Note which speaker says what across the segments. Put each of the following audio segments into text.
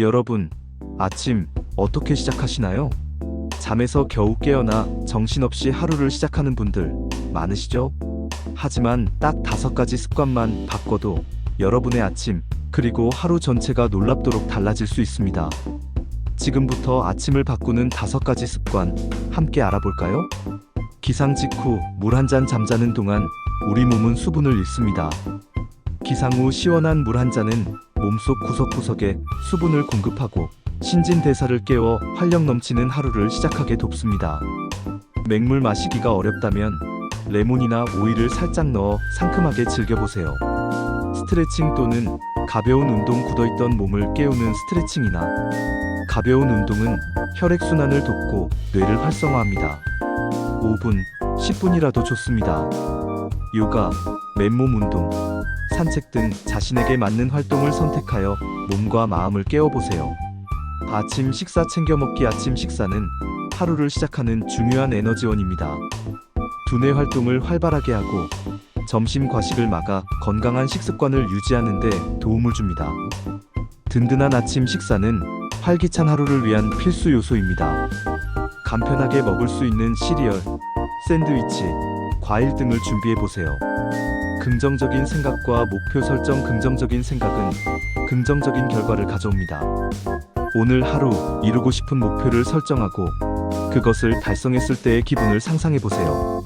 Speaker 1: 여러분, 아침 어떻게 시작하시나요? 잠에서 겨우 깨어나 정신없이 하루를 시작하는 분들 많으시죠? 하지만 딱 다섯 가지 습관만 바꿔도 여러분의 아침, 그리고 하루 전체가 놀랍도록 달라질 수 있습니다. 지금부터 아침을 바꾸는 다섯 가지 습관 함께 알아볼까요? 기상 직후 물 한 잔 잠자는 동안 우리 몸은 수분을 잃습니다. 기상 후 시원한 물 한 잔은 몸속 구석구석에 수분을 공급하고 신진대사를 깨워 활력 넘치는 하루를 시작하게 돕습니다. 맹물 마시기가 어렵다면 레몬이나 오이를 살짝 넣어 상큼하게 즐겨보세요. 스트레칭 또는 가벼운 운동 굳어있던 몸을 깨우는 스트레칭이나 가벼운 운동은 혈액순환을 돕고 뇌를 활성화합니다. 5분, 10분이라도 좋습니다. 요가, 맨몸 운동, 산책 등 자신에게 맞는 활동을 선택하여 몸과 마음을 깨워보세요. 아침 식사 챙겨 먹기 아침 식사는 하루를 시작하는 중요한 에너지원입니다. 두뇌 활동을 활발하게 하고 점심 과식을 막아 건강한 식습관을 유지하는 데 도움을 줍니다. 든든한 아침 식사는 활기찬 하루를 위한 필수 요소입니다. 간편하게 먹을 수 있는 시리얼, 샌드위치, 과일 등을 준비해 보세요. 긍정적인 생각과 목표 설정 긍정적인 생각은 긍정적인 결과를 가져옵니다. 오늘 하루 이루고 싶은 목표를 설정하고 그것을 달성했을 때의 기분을 상상해 보세요.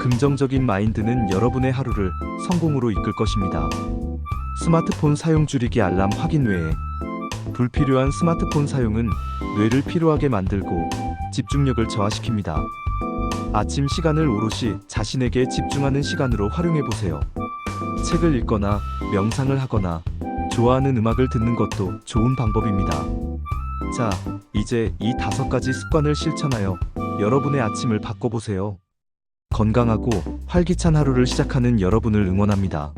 Speaker 1: 긍정적인 마인드는 여러분의 하루를 성공으로 이끌 것입니다. 스마트폰 사용 줄이기 알람 확인 외에 불필요한 스마트폰 사용은 뇌를 피로하게 만들고 집중력을 저하시킵니다. 아침 시간을 오롯이 자신에게 집중하는 시간으로 활용해 보세요. 책을 읽거나 명상을 하거나 좋아하는 음악을 듣는 것도 좋은 방법입니다. 자, 이제 이 다섯 가지 습관을 실천하여 여러분의 아침을 바꿔보세요. 건강하고 활기찬 하루를 시작하는 여러분을 응원합니다.